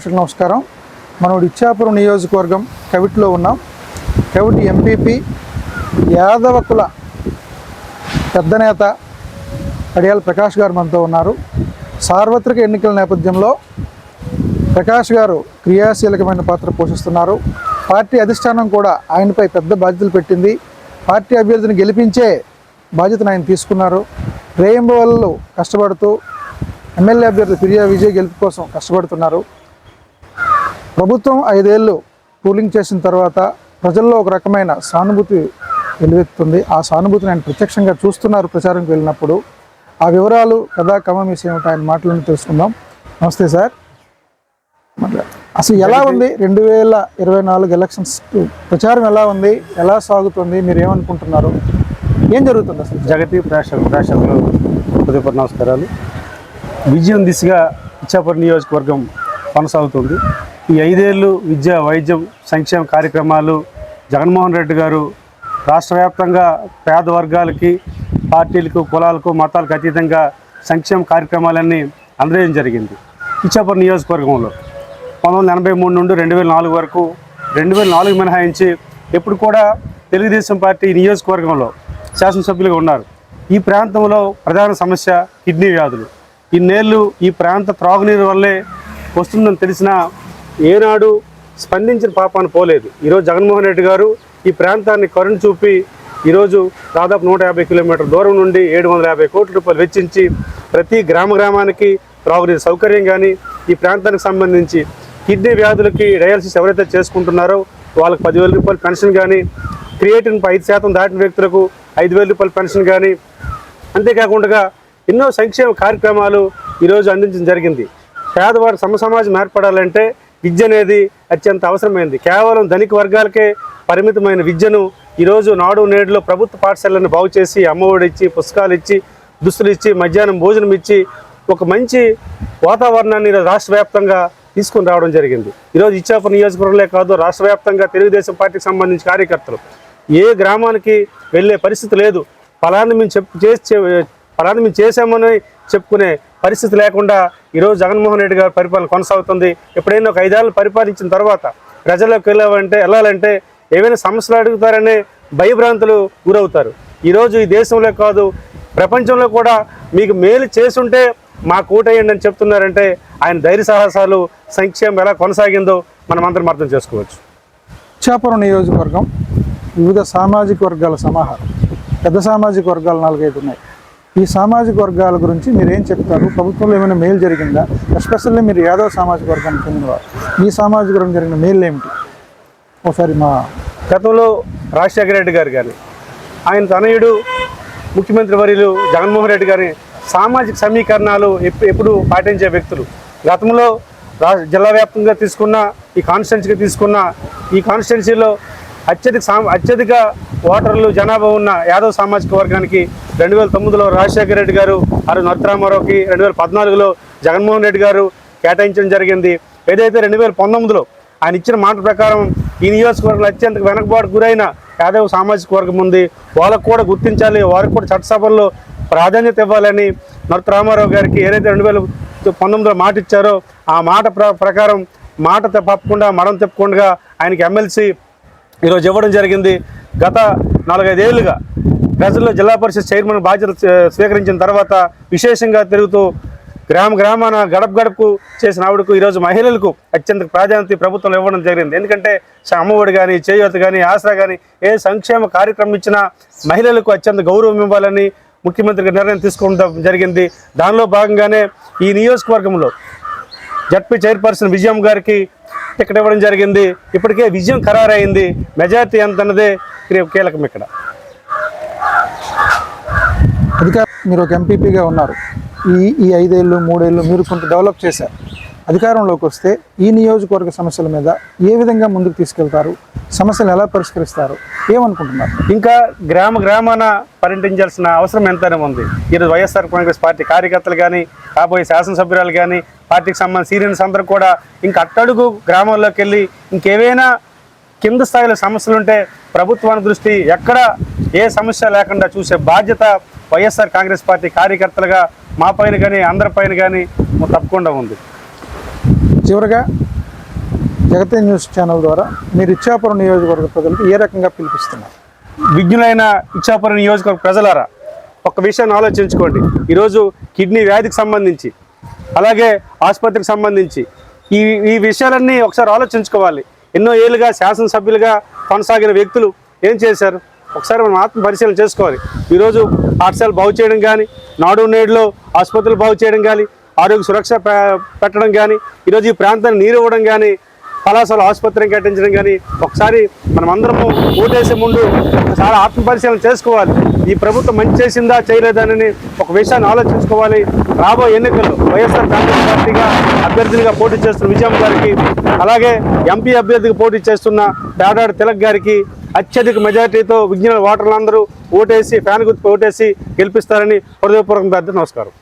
ప్రేక్షకులకు నమస్కారం. మనం ఇచ్చాపురం నియోజకవర్గం కవిట్లో ఉన్నాం. కవిటి ఎంపీపీ యాదవ కుల పెద్ద నేత అడియాల ప్రకాష్ గారు మనతో ఉన్నారు. సార్వత్రిక ఎన్నికల నేపథ్యంలో ప్రకాష్ గారు క్రియాశీలకమైన పాత్ర పోషిస్తున్నారు. పార్టీ అధిష్టానం కూడా ఆయనపై పెద్ద బాధ్యతలు పెట్టింది. పార్టీ అభ్యర్థిని గెలిపించే బాధ్యతను ఆయన తీసుకున్నారు. రేయింబవల్లో కష్టపడుతూ ఎమ్మెల్యే అభ్యర్థి ఫిర్యా విజయ్ గెలుపు కోసం కష్టపడుతున్నారు. ప్రభుత్వం ఐదేళ్ళు కూలింగ్ చేసిన తర్వాత ప్రజల్లో ఒక రకమైన సానుభూతి వెలువెత్తుంది ఆ సానుభూతిని ఆయన ప్రత్యక్షంగా చూస్తున్నారు ప్రచారంకి వెళ్ళినప్పుడు. ఆ వివరాలు కథా కమమీస్ ఏమిటో ఆయన మాటలను తెలుసుకుందాం. నమస్తే సార్. అసలు ఎలా ఉంది రెండు వేల ఇరవై నాలుగు ఎలక్షన్స్? ప్రచారం ఎలా ఉంది? ఎలా సాగుతుంది? మీరు ఏమనుకుంటున్నారు? ఏం జరుగుతుంది అసలు? జగతి ప్రేక్షక ప్రేక్షకులు హృదయపూర్వక నమస్కారాలు. విజయం దిశగా ఇచ్చాపురం నియోజకవర్గం కొనసాగుతుంది. ఈ ఐదేళ్ళు విద్య వైద్యం సంక్షేమ కార్యక్రమాలు జగన్మోహన్ రెడ్డి గారు రాష్ట్ర వ్యాప్తంగా పేద వర్గాలకి పార్టీలకు కులాలకు మతాలకు అతీతంగా సంక్షేమ కార్యక్రమాలన్నీ అందజేయడం జరిగింది. ఇచ్చాపురం నియోజకవర్గంలో పంతొమ్మిది ఎనభై మూడు నుండి రెండు వేల నాలుగు వరకు రెండు వేల నాలుగు మినహాయించి ఎప్పుడు కూడా తెలుగుదేశం పార్టీ నియోజకవర్గంలో శాసనసభ్యులుగా ఉన్నారు. ఈ ప్రాంతంలో ప్రధాన సమస్య కిడ్నీ వ్యాధులు. ఇన్నేళ్ళు ఈ ప్రాంత త్రాగునీరు వల్లే వస్తుందని తెలిసినా ఏనాడు స్పందించిన పాపాన్ని పోలేదు. ఈరోజు జగన్మోహన్ రెడ్డి గారు ఈ ప్రాంతాన్ని కరుణ చూపి ఈరోజు దాదాపు నూట యాభై కిలోమీటర్ దూరం నుండి ఏడు వందల యాభై కోట్ల రూపాయలు వెచ్చించి ప్రతి గ్రామ గ్రామానికి త్రాగునీరు సౌకర్యం కానీ ఈ ప్రాంతానికి సంబంధించి కిడ్నీ వ్యాధులకి డయాలసిస్ ఎవరైతే చేసుకుంటున్నారో వాళ్ళకి పదివేల రూపాయల పెన్షన్ కానీ క్రియేటిన్ ఐదు శాతం దాటిన వ్యక్తులకు ఐదు వేల రూపాయల పెన్షన్ కానీ అంతేకాకుండా ఎన్నో సంక్షేమ కార్యక్రమాలు ఈరోజు అందించడం జరిగింది. పేదవారి సమ సమాజం ఏర్పడాలంటే విద్య అనేది అత్యంత అవసరమైంది. కేవలం ధనిక వర్గాలకే పరిమితమైన విద్యను ఈరోజు నాడు నేడులో ప్రభుత్వ పాఠశాలను బాగు చేసి అమ్మఒడి ఇచ్చి పుస్తకాలు ఇచ్చి దుస్తులు ఇచ్చి మధ్యాహ్నం భోజనం ఇచ్చి ఒక మంచి వాతావరణాన్ని రాష్ట్ర వ్యాప్తంగా తీసుకుని రావడం జరిగింది. ఈరోజు ఇచ్చాపురం నియోజకవర్గంలో కాదు రాష్ట్ర వ్యాప్తంగా తెలుగుదేశం పార్టీకి సంబంధించిన కార్యకర్తలు. ఏ గ్రామానికి వెళ్ళే పరిస్థితి లేదు. ఫలాన్ని మేము చెప్పు చేసి ఫలాన్ని మేము చేసామని చెప్పుకునే పరిస్థితి లేకుండా ఈరోజు జగన్మోహన్ రెడ్డి గారి పరిపాలన కొనసాగుతుంది. ఎప్పుడైనా ఒక ఐదేళ్ళు పరిపాలించిన తర్వాత ప్రజల్లోకి వెళ్ళాలంటే వెళ్ళాలంటే ఏమైనా సమస్యలు అడుగుతారనే భయభ్రాంతులు గురవుతారు. ఈరోజు ఈ దేశంలో కాదు ప్రపంచంలో కూడా మీకు మేలు చేసుంటే మా కూటయ్యండి అని చెప్తున్నారంటే ఆయన ధైర్య సాహసాలు సంక్షేమం ఎలా కొనసాగిందో మనం అందరం అర్థం చేసుకోవచ్చు. ఇచ్చాపురం నియోజకవర్గం వివిధ సామాజిక వర్గాల సమాహారం పెద్ద సామాజిక వర్గాలు నాలుగైదు ఉన్నాయి. ఈ సామాజిక వర్గాల గురించి మీరు ఏం చెప్తారు? ప్రభుత్వంలో ఏమైనా మేలు జరిగిందా? ఎస్పెషల్లీ మీరు యాదవ సామాజిక వర్గానికి చెందినవారు. ఈ సామాజిక వర్గం జరిగిన మేలు ఏమిటి? ఒకసారి మా గతంలో రాజశేఖర రెడ్డి గారు కానీ ఆయన తనయుడు ముఖ్యమంత్రి వర్యులు జగన్మోహన్ రెడ్డి గారి సామాజిక సమీకరణాలు ఎప్పుడు పాటించే వ్యక్తులు. గతంలో రా జిల్లా వ్యాప్తంగా తీసుకున్న ఈ కాన్స్టిట్యున్సీగా తీసుకున్న ఈ కాన్స్టిట్యున్సీలో అత్యధిక అత్యధిక ఓటర్లు జనాభా ఉన్న యాదవ్ సామాజిక వర్గానికి రెండు వేల తొమ్మిదిలో రాజశేఖర రెడ్డి గారు అరు నరసరామారావుకి రెండు వేల పద్నాలుగులో జగన్మోహన్ రెడ్డి గారు కేటాయించడం జరిగింది. ఏదైతే రెండు వేల పంతొమ్మిదిలో ఆయన ఇచ్చిన మాట ప్రకారం ఈ నియోజకవర్గంలో అత్యంత వెనకబాటు గురైన యాదవ్ సామాజిక వర్గం ఉంది. వాళ్ళకు కూడా గుర్తించాలి వారికి కూడా చట్టసభల్లో ప్రాధాన్యత ఇవ్వాలని నర్త రామారావు గారికి ఏదైతే రెండు వేల పంతొమ్మిదిలో మాట ఇచ్చారో ఆ మాట ప్ర- ప్రకారం మాట తప్పకుండా మడం తిప్పకుండా ఆయనకి ఎమ్మెల్సీ ఈరోజు ఇవ్వడం జరిగింది. గత నాలుగైదేళ్ళుగా గజల్లో జిల్లా పరిషత్ చైర్మన్ బాధ్యత స్వీకరించిన తర్వాత విశేషంగా తిరుగుతూ గ్రామ గ్రామాన గడప గడపకు చేసిన ఆవిడకు ఈరోజు మహిళలకు అత్యంత ప్రాధాన్యత ప్రభుత్వం ఇవ్వడం జరిగింది. ఎందుకంటే అమ్మఒడి కానీ చేయూత కానీ ఆసరా కానీ ఏ సంక్షేమ కార్యక్రమం ఇచ్చినా మహిళలకు అత్యంత గౌరవం ఇవ్వాలని ముఖ్యమంత్రి నిర్ణయం తీసుకోవడం జరిగింది. దానిలో భాగంగానే ఈ నియోజకవర్గంలో జడ్పీ చైర్పర్సన్ విజయం గారికి టికెట్ ఇవ్వడం జరిగింది. ఇప్పటికే విజయం ఖరారైంది. మెజార్టీ ఎంత అన్నదే కీలకం ఇక్కడ. అధికార మీరు ఒక ఎంపీపీగా ఉన్నారు. ఈ ఈ ఐదేళ్ళు మూడేళ్ళు మీరు కొంత డెవలప్ చేశారు. అధికారంలోకి వస్తే ఈ నియోజకవర్గ సమస్యల మీద ఏ విధంగా ముందుకు తీసుకెళ్తారు? సమస్యలు ఎలా పరిష్కరిస్తారు? ఏమనుకుంటున్నారు? ఇంకా గ్రామ గ్రామాన పర్యటించాల్సిన అవసరం ఎంతనే ఉంది. ఈరోజు వైఎస్ఆర్ కాంగ్రెస్ పార్టీ కార్యకర్తలు కానీ కాబోయే శాసనసభ్యురాలు కానీ పార్టీకి సంబంధించిన సీనియర్స్ అందరూ కూడా ఇంకా అట్టడుగు గ్రామాల్లోకి వెళ్ళి ఇంకేవైనా కింద స్థాయిలో సమస్యలు ఉంటే ప్రభుత్వాన్ని దృష్టి ఎక్కడ ఏ సమస్య లేకుండా చూసే బాధ్యత వైఎస్ఆర్ కాంగ్రెస్ పార్టీ కార్యకర్తలుగా మా పైన కానీ అందరి పైన కానీ తప్పకుండా ఉంది. చివరగా జగతే న్యూస్ ఛానల్ ద్వారా మీరు ఇచ్చాపురం నియోజకవర్గ ప్రజలకు ఏ రకంగా పిలిపిస్తున్నారు? విజ్ఞులైన ఇచ్చాపురం నియోజకవర్గ ప్రజలారా ఒక విషయాన్ని ఆలోచించుకోండి. ఈరోజు కిడ్నీ వ్యాధికి సంబంధించి అలాగే ఆసుపత్రికి సంబంధించి ఈ ఈ విషయాలన్నీ ఒకసారి ఆలోచించుకోవాలి. ఎన్నో ఏళ్ళుగా శాసనసభ్యులుగా కొనసాగిన వ్యక్తులు ఏం చేశారు? ఒకసారి మనం ఆత్మ పరిశీలన చేసుకోవాలి. ఈరోజు పాఠశాలలు బాగు చేయడం కానీ నాడు నేడులో ఆసుపత్రులు బాగు చేయడం కానీ ఆరోగ్య సురక్ష పె- పెట్టడం కానీ ఈరోజు ఈ ప్రాంతాన్ని నీరు ఇవ్వడం కానీ కళాశాల ఆసుపత్రిని కట్టించడం కానీ ఒకసారి మనం అందరము ఓటేసే ముందు ఒకసారి ఆత్మపరిశీలన చేసుకోవాలి. ఈ ప్రభుత్వం మంచి చేసిందా చేయలేదని ఒక విషయాన్ని ఆలోచించుకోవాలి. రాబోయే ఎన్నికల్లో వైఎస్ఆర్ కాంగ్రెస్ పార్టీగా అభ్యర్థులుగా పోటీ చేస్తున్న విజయం గారికి అలాగే ఎంపీ అభ్యర్థికి పోటీ చేస్తున్న పేడాడు తిలక్ గారికి అత్యధిక మెజార్టీతో విజ్ఞాన ఓటర్లందరూ ఓటేసి ఫ్యాన్ గుర్తు ఓటేసి గెలిపిస్తారని హృదయపూర్వక నమస్కారం.